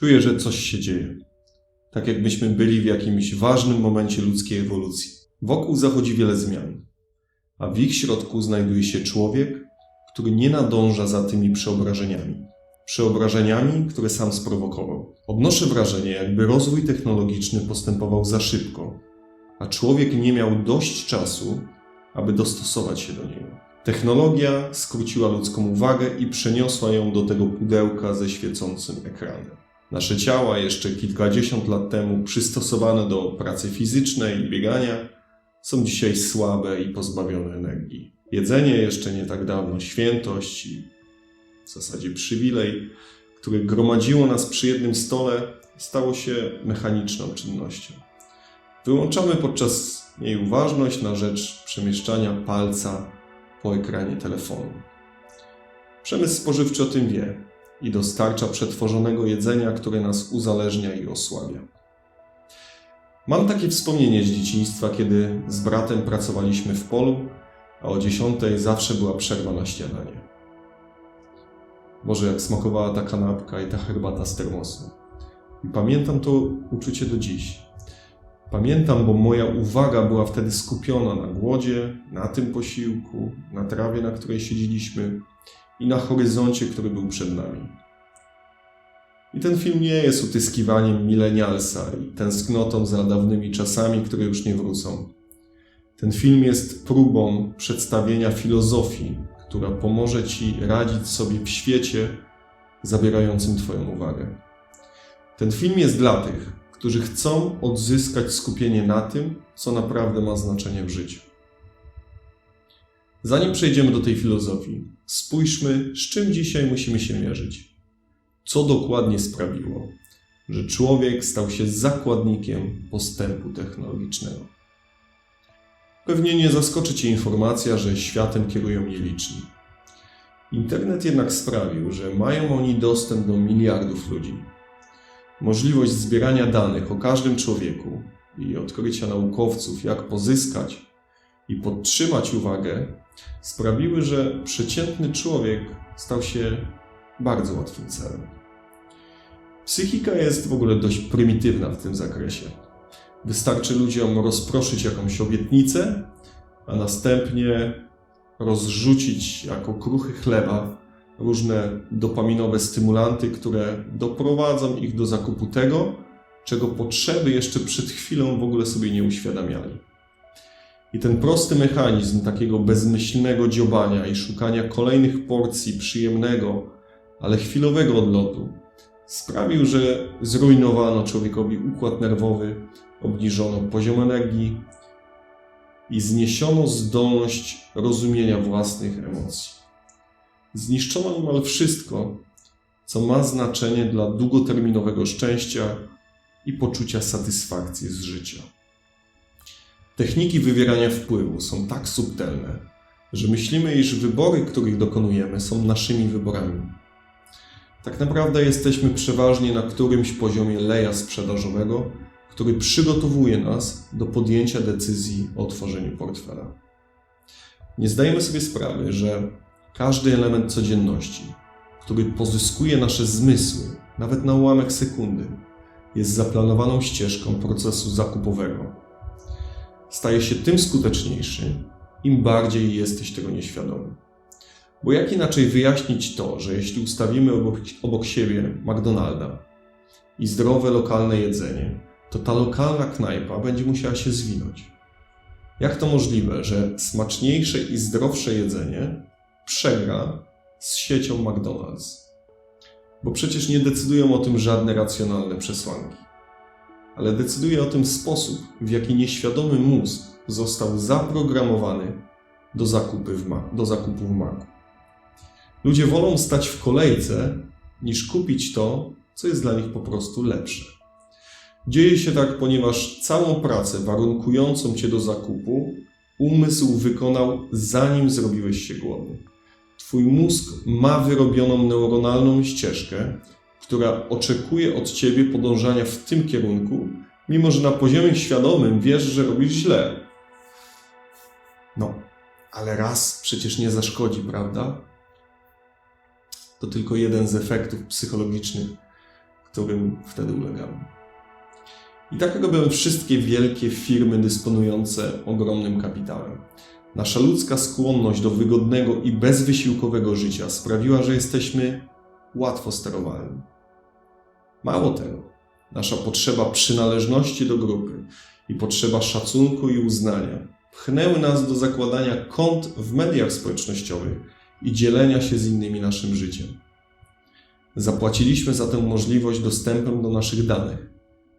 Czuję, że coś się dzieje. Tak jakbyśmy byli w jakimś ważnym momencie ludzkiej ewolucji. Wokół zachodzi wiele zmian, a w ich środku znajduje się człowiek, który nie nadąża za tymi przeobrażeniami. Przeobrażeniami, które sam sprowokował. Odnoszę wrażenie, jakby rozwój technologiczny postępował za szybko, a człowiek nie miał dość czasu, aby dostosować się do niego. Technologia skróciła ludzką uwagę i przeniosła ją do tego pudełka ze świecącym ekranem. Nasze ciała, jeszcze kilkadziesiąt lat temu przystosowane do pracy fizycznej i biegania, są dzisiaj słabe i pozbawione energii. Jedzenie jeszcze nie tak dawno świętość i w zasadzie przywilej, które gromadziło nas przy jednym stole, stało się mechaniczną czynnością. Wyłączamy podczas niej uważność na rzecz przemieszczania palca po ekranie telefonu. Przemysł spożywczy o tym wie i dostarcza przetworzonego jedzenia, które nas uzależnia i osłabia. Mam takie wspomnienie z dzieciństwa, kiedy z bratem pracowaliśmy w polu, a o 10 zawsze była przerwa na śniadanie. Boże, jak smakowała ta kanapka i ta herbata z termosu. I pamiętam to uczucie do dziś. Pamiętam, bo moja uwaga była wtedy skupiona na głodzie, na tym posiłku, na trawie, na której siedzieliśmy i na horyzoncie, który był przed nami. I ten film nie jest utyskiwaniem milenialsa i tęsknotą za dawnymi czasami, które już nie wrócą. Ten film jest próbą przedstawienia filozofii, która pomoże Ci radzić sobie w świecie zabierającym Twoją uwagę. Ten film jest dla tych, którzy chcą odzyskać skupienie na tym, co naprawdę ma znaczenie w życiu. Zanim przejdziemy do tej filozofii, spójrzmy, z czym dzisiaj musimy się mierzyć. Co dokładnie sprawiło, że człowiek stał się zakładnikiem postępu technologicznego. Pewnie nie zaskoczy Cię informacja, że światem kierują nieliczni. Internet jednak sprawił, że mają oni dostęp do miliardów ludzi. Możliwość zbierania danych o każdym człowieku i odkrycia naukowców, jak pozyskać i podtrzymać uwagę, sprawiły, że przeciętny człowiek stał się bardzo łatwym celem. Psychika jest w ogóle dość prymitywna w tym zakresie. Wystarczy ludziom rozproszyć jakąś obietnicę, a następnie rozrzucić jako kruchy chleba różne dopaminowe stymulanty, które doprowadzą ich do zakupu tego, czego potrzeby jeszcze przed chwilą w ogóle sobie nie uświadamiali. I ten prosty mechanizm takiego bezmyślnego dziobania i szukania kolejnych porcji przyjemnego, ale chwilowego odlotu sprawił, że zrujnowano człowiekowi układ nerwowy, obniżono poziom energii i zniesiono zdolność rozumienia własnych emocji. Zniszczono niemal wszystko, co ma znaczenie dla długoterminowego szczęścia i poczucia satysfakcji z życia. Techniki wywierania wpływu są tak subtelne, że myślimy, iż wybory, których dokonujemy, są naszymi wyborami. Tak naprawdę jesteśmy przeważnie na którymś poziomie leja sprzedażowego, który przygotowuje nas do podjęcia decyzji o otworzeniu portfela. Nie zdajemy sobie sprawy, że każdy element codzienności, który pozyskuje nasze zmysły, nawet na ułamek sekundy, jest zaplanowaną ścieżką procesu zakupowego. Staje się tym skuteczniejszy, im bardziej jesteś tego nieświadomy. Bo jak inaczej wyjaśnić to, że jeśli ustawimy obok, obok siebie McDonalda i zdrowe lokalne jedzenie, to ta lokalna knajpa będzie musiała się zwinąć? Jak to możliwe, że smaczniejsze i zdrowsze jedzenie przegra z siecią McDonald's? Bo przecież nie decydują o tym żadne racjonalne przesłanki. Ale decyduje o tym sposób, w jaki nieświadomy mózg został zaprogramowany do, zakupu w maku. Ludzie wolą stać w kolejce, niż kupić to, co jest dla nich po prostu lepsze. Dzieje się tak, ponieważ całą pracę warunkującą cię do zakupu umysł wykonał, zanim zrobiłeś się głodny. Twój mózg ma wyrobioną neuronalną ścieżkę, która oczekuje od ciebie podążania w tym kierunku, mimo że na poziomie świadomym wiesz, że robisz źle. No, ale raz przecież nie zaszkodzi, prawda? To tylko jeden z efektów psychologicznych, którym wtedy ulegamy. I tak robią wszystkie wielkie firmy dysponujące ogromnym kapitałem. Nasza ludzka skłonność do wygodnego i bezwysiłkowego życia sprawiła, że jesteśmy łatwo sterowalni. Mało tego, nasza potrzeba przynależności do grupy i potrzeba szacunku i uznania pchnęły nas do zakładania kont w mediach społecznościowych i dzielenia się z innymi naszym życiem. Zapłaciliśmy za tę możliwość dostępem do naszych danych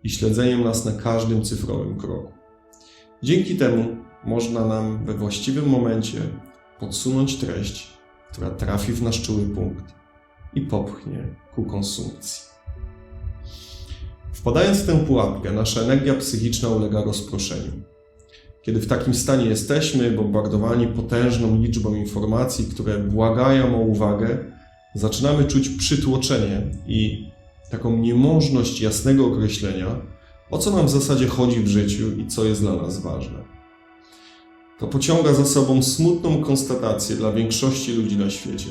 i śledzeniem nas na każdym cyfrowym kroku. Dzięki temu można nam we właściwym momencie podsunąć treść, która trafi w nasz czuły punkt i popchnie ku konsumpcji. Wpadając w tę pułapkę, nasza energia psychiczna ulega rozproszeniu. Kiedy w takim stanie jesteśmy, bombardowani potężną liczbą informacji, które błagają o uwagę, zaczynamy czuć przytłoczenie i taką niemożność jasnego określenia, o co nam w zasadzie chodzi w życiu i co jest dla nas ważne. To pociąga za sobą smutną konstatację dla większości ludzi na świecie,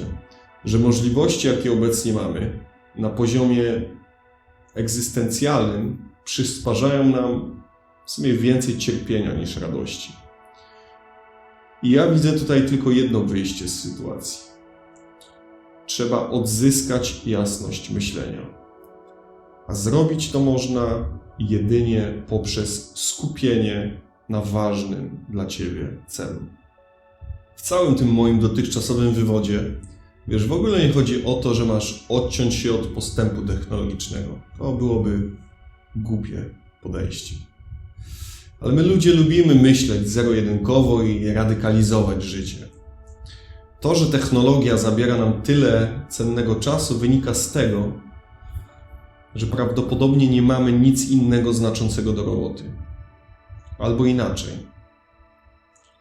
że możliwości, jakie obecnie mamy, na poziomie egzystencjalnym, przysparzają nam w sumie więcej cierpienia niż radości. I ja widzę tutaj tylko jedno wyjście z sytuacji. Trzeba odzyskać jasność myślenia. A zrobić to można jedynie poprzez skupienie na ważnym dla Ciebie celu. W całym tym moim dotychczasowym wywodzie, wiesz, w ogóle nie chodzi o to, że masz odciąć się od postępu technologicznego. To byłoby głupie podejście. Ale my ludzie lubimy myśleć zero-jedynkowo i radykalizować życie. To, że technologia zabiera nam tyle cennego czasu, wynika z tego, że prawdopodobnie nie mamy nic innego znaczącego do roboty. Albo inaczej.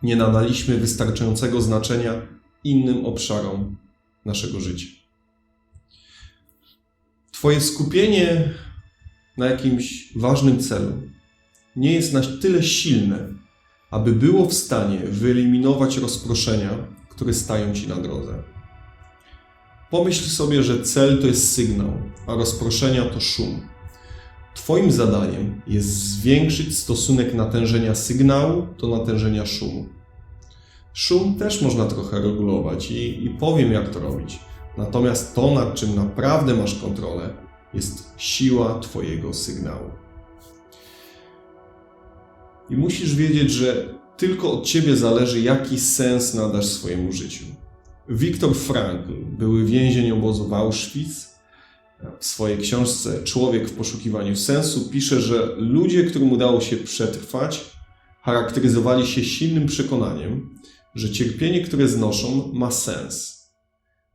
Nie nadaliśmy wystarczającego znaczenia innym obszarom naszego życia. Twoje skupienie na jakimś ważnym celu nie jest na tyle silne, aby było w stanie wyeliminować rozproszenia, które stają ci na drodze. Pomyśl sobie, że cel to jest sygnał, a rozproszenia to szum. Twoim zadaniem jest zwiększyć stosunek natężenia sygnału do natężenia szumu. Szum też można trochę regulować i, i powiem, jak to robić. Natomiast to, nad czym naprawdę masz kontrolę, jest siła Twojego sygnału. I musisz wiedzieć, że tylko od ciebie zależy, jaki sens nadasz swojemu życiu. Viktor Frankl, były więzień obozu w Auschwitz, w swojej książce Człowiek w poszukiwaniu sensu pisze, że ludzie, którym udało się przetrwać, charakteryzowali się silnym przekonaniem, że cierpienie, które znoszą, ma sens.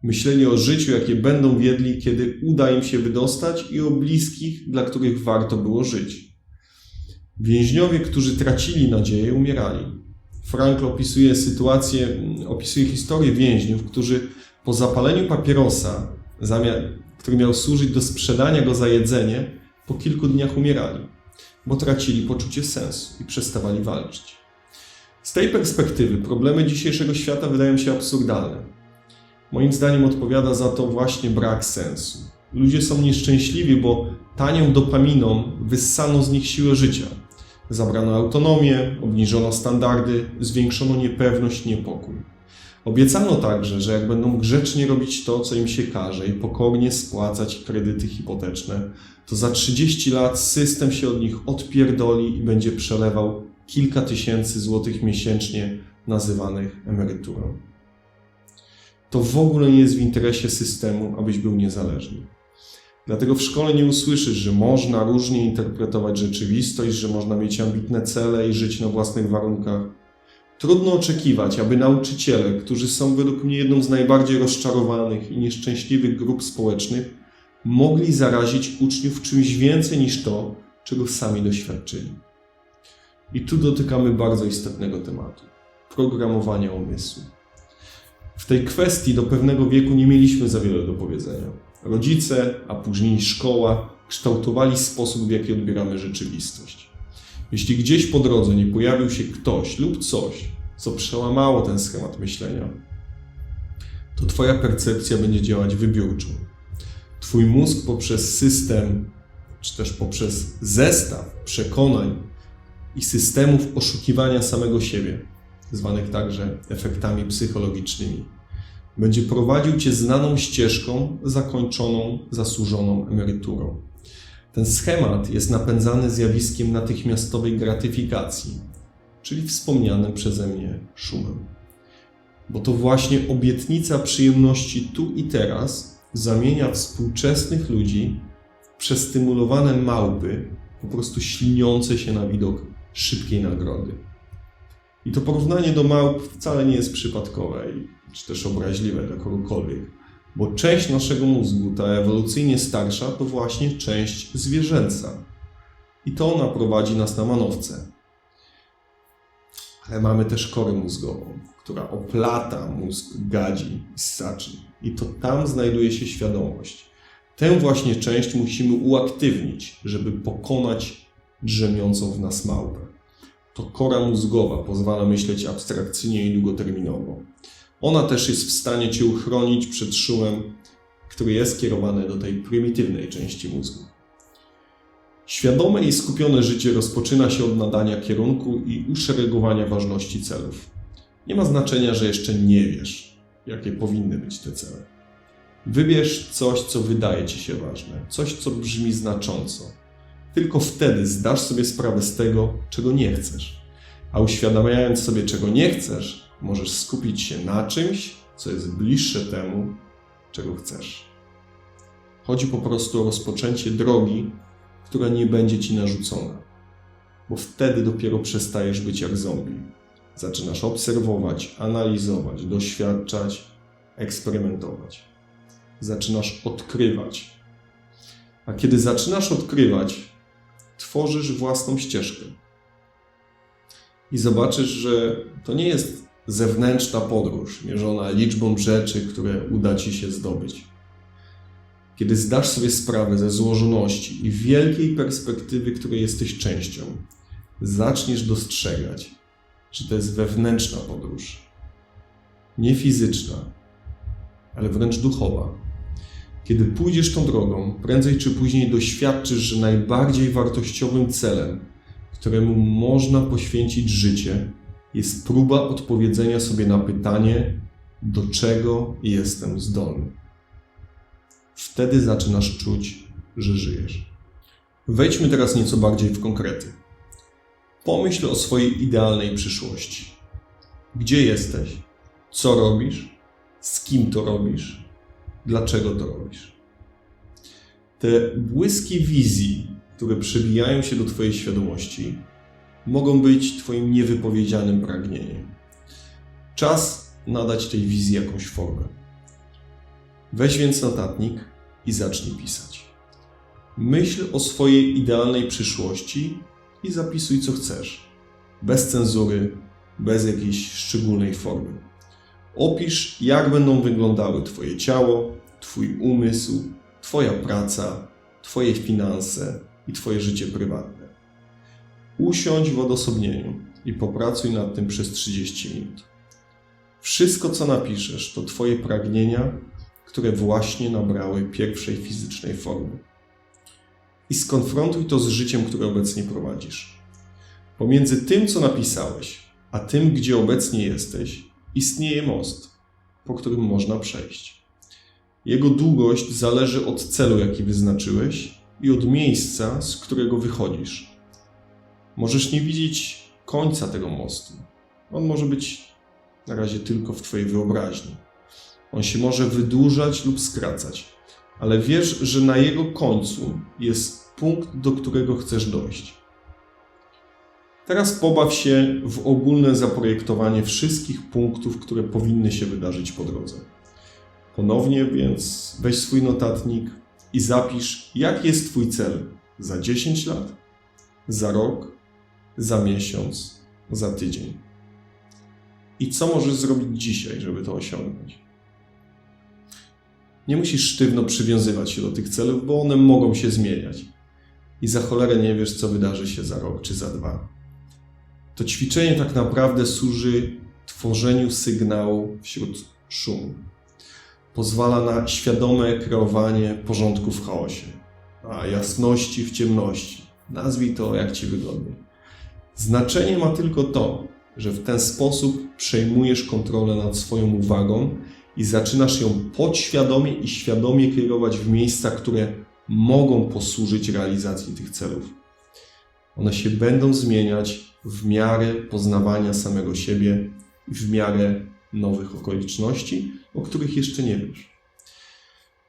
Myśleli o życiu, jakie będą wiedli, kiedy uda im się wydostać, i o bliskich, dla których warto było żyć. Więźniowie, którzy tracili nadzieję, umierali. Frankl opisuje sytuację, opisuje historię więźniów, którzy po zapaleniu papierosa, który miał służyć do sprzedania go za jedzenie, po kilku dniach umierali, bo tracili poczucie sensu i przestawali walczyć. Z tej perspektywy problemy dzisiejszego świata wydają się absurdalne. Moim zdaniem odpowiada za to właśnie brak sensu. Ludzie są nieszczęśliwi, bo tanią dopaminą wyssano z nich siłę życia – Zabrano autonomię, obniżono standardy, zwiększono niepewność, niepokój. Obiecano także, że jak będą grzecznie robić to, co im się każe i pokornie spłacać kredyty hipoteczne, to za 30 lat system się od nich odpierdoli i będzie przelewał kilka tysięcy złotych miesięcznie, nazywanych emeryturą. To w ogóle nie jest w interesie systemu, abyś był niezależny. Dlatego w szkole nie usłyszysz, że można różnie interpretować rzeczywistość, że można mieć ambitne cele i żyć na własnych warunkach. Trudno oczekiwać, aby nauczyciele, którzy są według mnie jedną z najbardziej rozczarowanych i nieszczęśliwych grup społecznych, mogli zarazić uczniów czymś więcej niż to, czego sami doświadczyli. I tu dotykamy bardzo istotnego tematu programowania umysłu. W tej kwestii do pewnego wieku nie mieliśmy za wiele do powiedzenia. Rodzice, a później szkoła kształtowali sposób, w jaki odbieramy rzeczywistość. Jeśli gdzieś po drodze nie pojawił się ktoś lub coś, co przełamało ten schemat myślenia, to Twoja percepcja będzie działać wybiórczo. Twój mózg poprzez system czy też poprzez zestaw przekonań i systemów oszukiwania samego siebie, zwanych także efektami psychologicznymi, będzie prowadził cię znaną ścieżką zakończoną zasłużoną emeryturą. Ten schemat jest napędzany zjawiskiem natychmiastowej gratyfikacji, czyli wspomnianym przeze mnie szumem. Bo to właśnie obietnica przyjemności tu i teraz zamienia współczesnych ludzi w przestymulowane małpy, po prostu śliniące się na widok szybkiej nagrody. I to porównanie do małp wcale nie jest przypadkowe, czy też obraźliwe dla kogokolwiek, bo część naszego mózgu, ta ewolucyjnie starsza, to właśnie część zwierzęca. I to ona prowadzi nas na manowce. Ale mamy też korę mózgową, która oplata mózg gadzi i ssaczy. I to tam znajduje się świadomość. Tę właśnie część musimy uaktywnić, żeby pokonać drzemiącą w nas małpę. To kora mózgowa pozwala myśleć abstrakcyjnie i długoterminowo. Ona też jest w stanie cię uchronić przed szumem, który jest kierowany do tej prymitywnej części mózgu. Świadome i skupione życie rozpoczyna się od nadania kierunku i uszeregowania ważności celów. Nie ma znaczenia, że jeszcze nie wiesz, jakie powinny być te cele. Wybierz coś, co wydaje ci się ważne, coś, co brzmi znacząco. Tylko wtedy zdasz sobie sprawę z tego, czego nie chcesz. A uświadamiając sobie, czego nie chcesz, możesz skupić się na czymś, co jest bliższe temu, czego chcesz. Chodzi po prostu o rozpoczęcie drogi, która nie będzie ci narzucona, bo wtedy dopiero przestajesz być jak zombie. Zaczynasz obserwować, analizować, doświadczać, eksperymentować. Zaczynasz odkrywać. A kiedy zaczynasz odkrywać, tworzysz własną ścieżkę. I zobaczysz, że to nie jest zewnętrzna podróż mierzona liczbą rzeczy, które uda ci się zdobyć. Kiedy zdasz sobie sprawę ze złożoności i wielkiej perspektywy, której jesteś częścią, zaczniesz dostrzegać, że to jest wewnętrzna podróż. Nie fizyczna, ale wręcz duchowa. Kiedy pójdziesz tą drogą, prędzej czy później doświadczysz, że najbardziej wartościowym celem, któremu można poświęcić życie, jest próba odpowiedzenia sobie na pytanie, do czego jestem zdolny. Wtedy zaczynasz czuć, że żyjesz. Wejdźmy teraz nieco bardziej w konkrety. Pomyśl o swojej idealnej przyszłości. Gdzie jesteś? Co robisz? Z kim to robisz? Dlaczego to robisz? Te błyski wizji, które przebijają się do Twojej świadomości, mogą być Twoim niewypowiedzianym pragnieniem. Czas nadać tej wizji jakąś formę. Weź więc notatnik i zacznij pisać. Myśl o swojej idealnej przyszłości i zapisuj co chcesz. Bez cenzury, bez jakiejś szczególnej formy. Opisz, jak będą wyglądały Twoje ciało, Twój umysł, Twoja praca, Twoje finanse i Twoje życie prywatne. Usiądź w odosobnieniu i popracuj nad tym przez 30 minut. Wszystko, co napiszesz, to Twoje pragnienia, które właśnie nabrały pierwszej fizycznej formy. I skonfrontuj to z życiem, które obecnie prowadzisz. Pomiędzy tym, co napisałeś, a tym, gdzie obecnie jesteś, istnieje most, po którym można przejść. Jego długość zależy od celu, jaki wyznaczyłeś i od miejsca, z którego wychodzisz. Możesz nie widzieć końca tego mostu. On może być na razie tylko w Twojej wyobraźni. On się może wydłużać lub skracać, ale wiesz, że na jego końcu jest punkt, do którego chcesz dojść. Teraz pobaw się w ogólne zaprojektowanie wszystkich punktów, które powinny się wydarzyć po drodze. Ponownie więc weź swój notatnik i zapisz, jaki jest Twój cel za 10 lat, za rok, za miesiąc, za tydzień. I co możesz zrobić dzisiaj, żeby to osiągnąć? Nie musisz sztywno przywiązywać się do tych celów, bo one mogą się zmieniać. I za cholerę nie wiesz, co wydarzy się za rok czy za dwa. To ćwiczenie tak naprawdę służy tworzeniu sygnału wśród szumu. Pozwala na świadome kreowanie porządku w chaosie. a jasności w ciemności. Nazwij to jak ci wygodnie. Znaczenie ma tylko to, że w ten sposób przejmujesz kontrolę nad swoją uwagą i zaczynasz ją podświadomie i świadomie kierować w miejsca, które mogą posłużyć realizacji tych celów. One się będą zmieniać w miarę poznawania samego siebie i w miarę nowych okoliczności, o których jeszcze nie wiesz.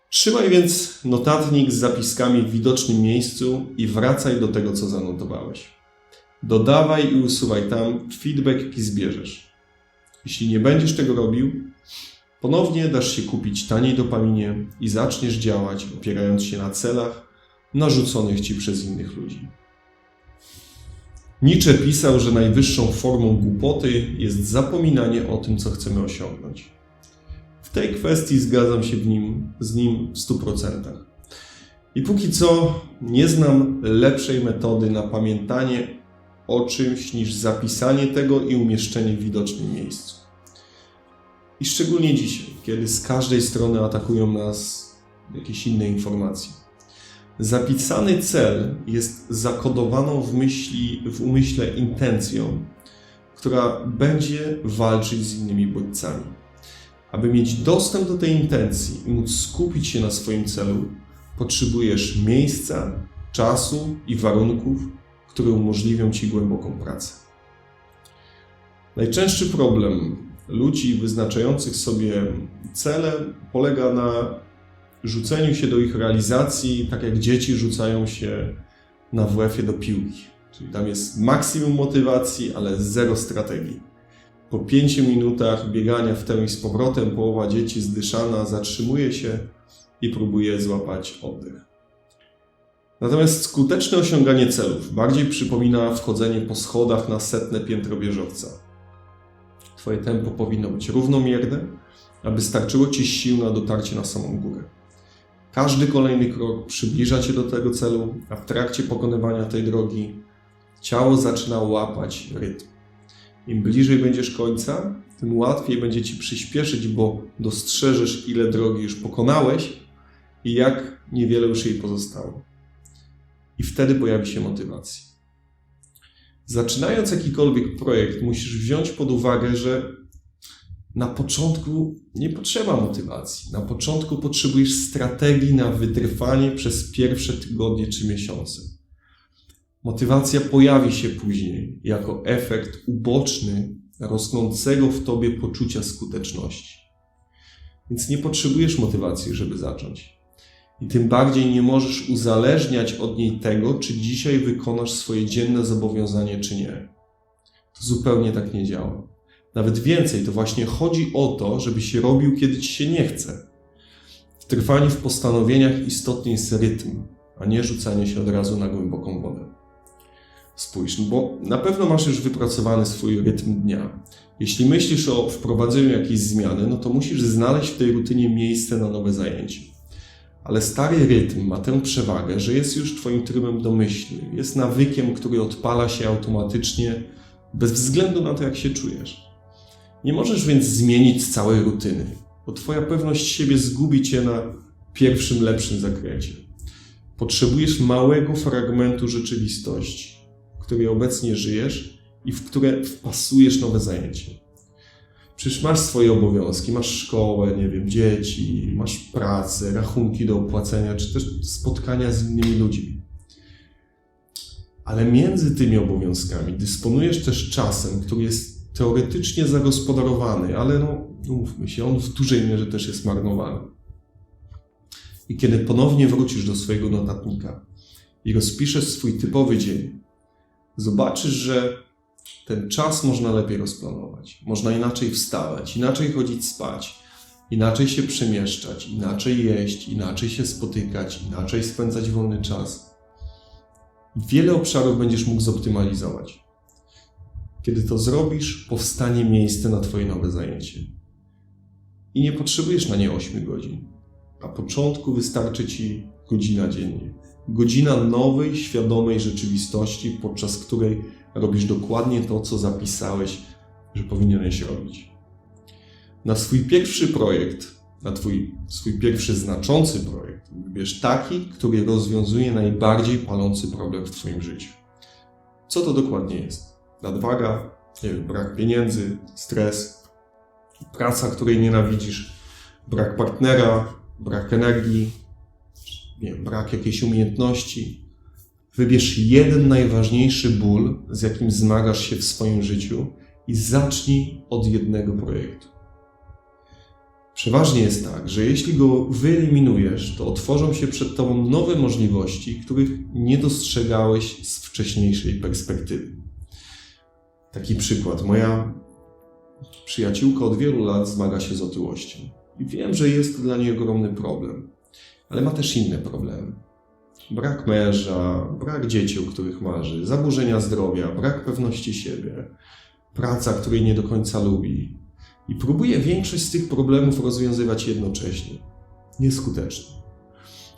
Trzymaj więc notatnik z zapiskami w widocznym miejscu i wracaj do tego, co zanotowałeś. Dodawaj i usuwaj tam feedback, jaki zbierzesz. Jeśli nie będziesz tego robił, ponownie dasz się kupić taniej dopaminie i zaczniesz działać, opierając się na celach narzuconych ci przez innych ludzi. Nietzsche pisał, że najwyższą formą głupoty jest zapominanie o tym, co chcemy osiągnąć. W tej kwestii zgadzam się w nim, z nim w 100%. I póki co nie znam lepszej metody na pamiętanie o czymś niż zapisanie tego i umieszczenie w widocznym miejscu. I szczególnie dzisiaj, kiedy z każdej strony atakują nas jakieś inne informacje. Zapisany cel jest zakodowaną w, myśli, w umyśle intencją, która będzie walczyć z innymi bodźcami. Aby mieć dostęp do tej intencji i móc skupić się na swoim celu, potrzebujesz miejsca, czasu i warunków, które umożliwią ci głęboką pracę. Najczęstszy problem ludzi wyznaczających sobie cele polega na rzuceniu się do ich realizacji, tak jak dzieci rzucają się na WF-ie do piłki. Czyli tam jest maksimum motywacji, ale zero strategii. Po pięciu minutach biegania w tę i z powrotem połowa dzieci zdyszana zatrzymuje się i próbuje złapać oddech. Natomiast skuteczne osiąganie celów bardziej przypomina wchodzenie po schodach na setne piętro wieżowca. Twoje tempo powinno być równomierne, aby starczyło ci sił na dotarcie na samą górę. Każdy kolejny krok przybliża cię do tego celu, a w trakcie pokonywania tej drogi ciało zaczyna łapać rytm. Im bliżej będziesz końca, tym łatwiej będzie ci przyspieszyć, bo dostrzeżesz, ile drogi już pokonałeś i jak niewiele już jej pozostało. I wtedy pojawi się motywacja. Zaczynając jakikolwiek projekt, musisz wziąć pod uwagę, że na początku nie potrzeba motywacji. Na początku potrzebujesz strategii na wytrwanie przez pierwsze tygodnie czy miesiące. Motywacja pojawi się później jako efekt uboczny rosnącego w tobie poczucia skuteczności. Więc nie potrzebujesz motywacji, żeby zacząć. I tym bardziej nie możesz uzależniać od niej tego, czy dzisiaj wykonasz swoje dzienne zobowiązanie, czy nie. To zupełnie tak nie działa. Nawet więcej, to właśnie chodzi o to, żebyś robił, kiedy ci się nie chce. W trwaniu w postanowieniach istotny jest rytm, a nie rzucanie się od razu na głęboką wodę. Spójrz, no bo na pewno masz już wypracowany swój rytm dnia. Jeśli myślisz o wprowadzeniu jakiejś zmiany, no to musisz znaleźć w tej rutynie miejsce na nowe zajęcie. Ale stary rytm ma tę przewagę, że jest już Twoim trybem domyślnym, jest nawykiem, który odpala się automatycznie, bez względu na to, jak się czujesz. Nie możesz więc zmienić całej rutyny, bo Twoja pewność siebie zgubi Cię na pierwszym lepszym zakręcie. Potrzebujesz małego fragmentu rzeczywistości, w której obecnie żyjesz i w które wpasujesz nowe zajęcie. Przecież masz swoje obowiązki, masz szkołę, nie wiem, dzieci, masz pracę, rachunki do opłacenia, czy też spotkania z innymi ludźmi. Ale między tymi obowiązkami dysponujesz też czasem, który jest teoretycznie zagospodarowany, ale no, mówmy się, on w dużej mierze też jest marnowany. I kiedy ponownie wrócisz do swojego notatnika i rozpiszesz swój typowy dzień, zobaczysz, że ten czas można lepiej rozplanować. Można inaczej wstawać, inaczej chodzić spać, inaczej się przemieszczać, inaczej jeść, inaczej się spotykać, inaczej spędzać wolny czas. Wiele obszarów będziesz mógł zoptymalizować. Kiedy to zrobisz, powstanie miejsce na Twoje nowe zajęcie. I nie potrzebujesz na nie 8 godzin. Na początku wystarczy Ci godzina dziennie. Godzina nowej, świadomej rzeczywistości, podczas której robisz dokładnie to, co zapisałeś, że powinieneś robić. Na swój pierwszy projekt na twój, swój pierwszy znaczący projekt, wybierz taki, który rozwiązuje najbardziej palący problem w twoim życiu. Co to dokładnie jest? Nadwaga, nie wiem, brak pieniędzy, stres, praca, której nienawidzisz, brak partnera, brak energii, nie wiem, brak jakiejś umiejętności. Wybierz jeden najważniejszy ból, z jakim zmagasz się w swoim życiu i zacznij od jednego projektu. Przeważnie jest tak, że jeśli go wyeliminujesz, to otworzą się przed Tobą nowe możliwości, których nie dostrzegałeś z wcześniejszej perspektywy. Taki przykład. Moja przyjaciółka od wielu lat zmaga się z otyłością. I wiem, że jest to dla niej ogromny problem, ale ma też inne problemy. Brak męża, brak dzieci, o których marzy, zaburzenia zdrowia, brak pewności siebie, praca, której nie do końca lubi, i próbuje większość z tych problemów rozwiązywać jednocześnie. Nieskutecznie.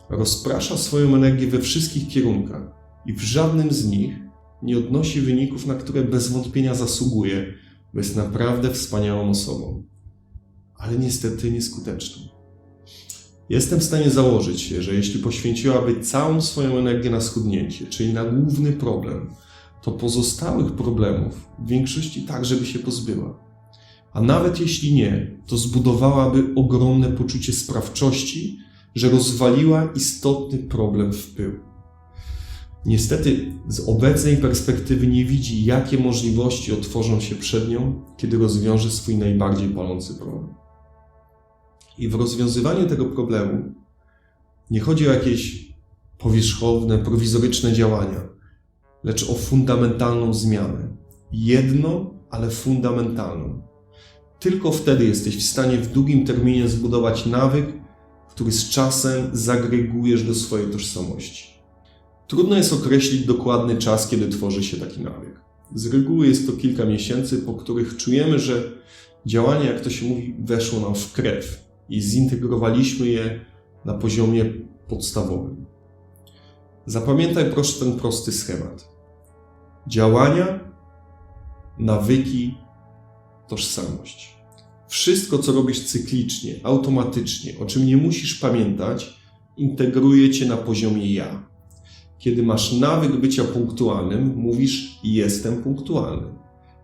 Rozprasza swoją energię we wszystkich kierunkach i w żadnym z nich nie odnosi wyników, na które bez wątpienia zasługuje, bo jest naprawdę wspaniałą osobą. Ale niestety nieskuteczną. Jestem w stanie założyć się, że jeśli poświęciłaby całą swoją energię na schudnięcie, czyli na główny problem, to pozostałych problemów w większości także by się pozbyła. A nawet jeśli nie, to zbudowałaby ogromne poczucie sprawczości, że rozwaliła istotny problem w pył. Niestety, z obecnej perspektywy nie widzi, jakie możliwości otworzą się przed nią, kiedy rozwiąże swój najbardziej palący problem. I w rozwiązywaniu tego problemu nie chodzi o jakieś powierzchowne, prowizoryczne działania, lecz o fundamentalną zmianę. Jedną, ale fundamentalną. Tylko wtedy jesteś w stanie w długim terminie zbudować nawyk, który z czasem zagregujesz do swojej tożsamości. Trudno jest określić dokładny czas, kiedy tworzy się taki nawyk. Z reguły jest to kilka miesięcy, po których czujemy, że działanie, jak to się mówi, weszło nam w krew i zintegrowaliśmy je na poziomie podstawowym. Zapamiętaj proszę ten prosty schemat. Działania, nawyki, tożsamość. Wszystko, co robisz cyklicznie, automatycznie, o czym nie musisz pamiętać, integruje cię na poziomie ja. Kiedy masz nawyk bycia punktualnym, mówisz jestem punktualny.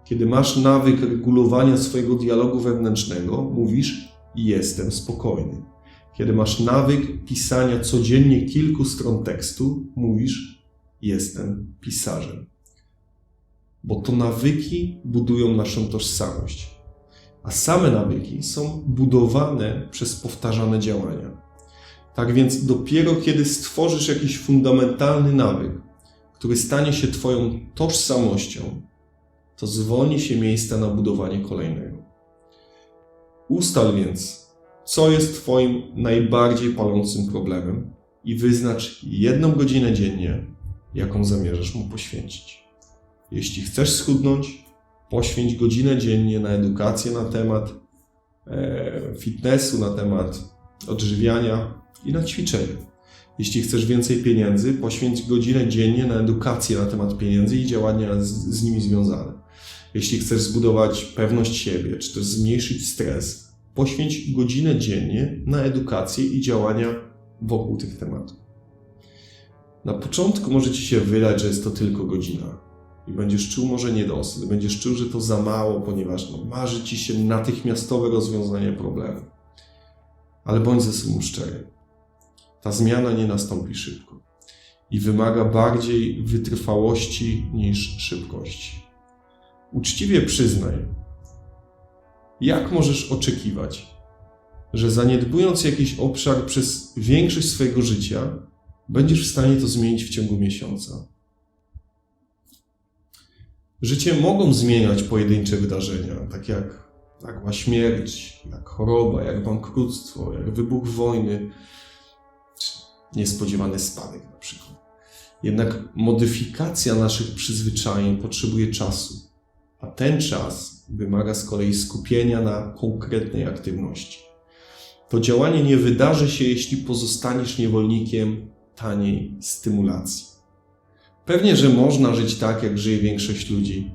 Kiedy masz nawyk regulowania swojego dialogu wewnętrznego, mówisz jestem spokojny. Kiedy masz nawyk pisania codziennie kilku stron tekstu, mówisz jestem pisarzem bo to nawyki budują naszą tożsamość, a same nawyki są budowane przez powtarzane działania. Tak więc dopiero kiedy stworzysz jakiś fundamentalny nawyk, który stanie się Twoją tożsamością, to zwolni się miejsce na budowanie kolejnego. Ustal więc, co jest Twoim najbardziej palącym problemem i wyznacz jedną godzinę dziennie, jaką zamierzasz mu poświęcić. Jeśli chcesz schudnąć, poświęć godzinę dziennie na edukację na temat e, fitnessu, na temat odżywiania i na ćwiczenie. Jeśli chcesz więcej pieniędzy, poświęć godzinę dziennie na edukację na temat pieniędzy i działania z, z nimi związane. Jeśli chcesz zbudować pewność siebie, czy też zmniejszyć stres, poświęć godzinę dziennie na edukację i działania wokół tych tematów. Na początku może ci się wydać, że jest to tylko godzina i będziesz czuł może niedosyt, będziesz czuł, że to za mało, ponieważ no, marzy ci się natychmiastowe rozwiązanie problemu. Ale bądź ze sobą szczery. Ta zmiana nie nastąpi szybko i wymaga bardziej wytrwałości niż szybkości. Uczciwie przyznaj, jak możesz oczekiwać, że zaniedbując jakiś obszar przez większość swojego życia, będziesz w stanie to zmienić w ciągu miesiąca? Życie mogą zmieniać pojedyncze wydarzenia, tak jak nagła śmierć, jak choroba, jak bankructwo, jak wybuch wojny, niespodziewany spadek na przykład. Jednak modyfikacja naszych przyzwyczajeń potrzebuje czasu, a ten czas wymaga z kolei skupienia na konkretnej aktywności. To działanie nie wydarzy się, jeśli pozostaniesz niewolnikiem taniej stymulacji. Pewnie, że można żyć tak, jak żyje większość ludzi,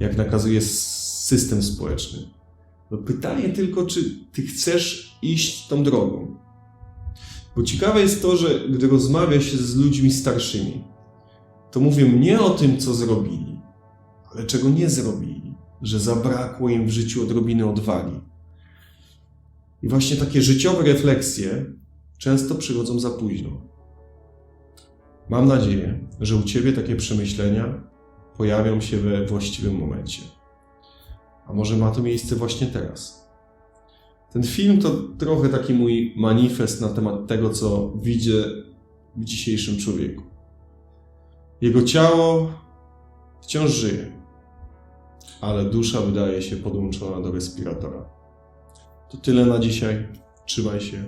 jak nakazuje system społeczny. No pytanie tylko, czy ty chcesz iść tą drogą. Bo ciekawe jest to, że gdy rozmawia się z ludźmi starszymi, to mówią nie o tym, co zrobili, ale czego nie zrobili, że zabrakło im w życiu odrobiny odwagi. I właśnie takie życiowe refleksje często przychodzą za późno. Mam nadzieję, że u Ciebie takie przemyślenia pojawią się we właściwym momencie. A może ma to miejsce właśnie teraz? Ten film to trochę taki mój manifest na temat tego, co widzę w dzisiejszym człowieku. Jego ciało wciąż żyje, ale dusza wydaje się podłączona do respiratora. To tyle na dzisiaj. Trzymaj się.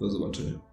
Do zobaczenia.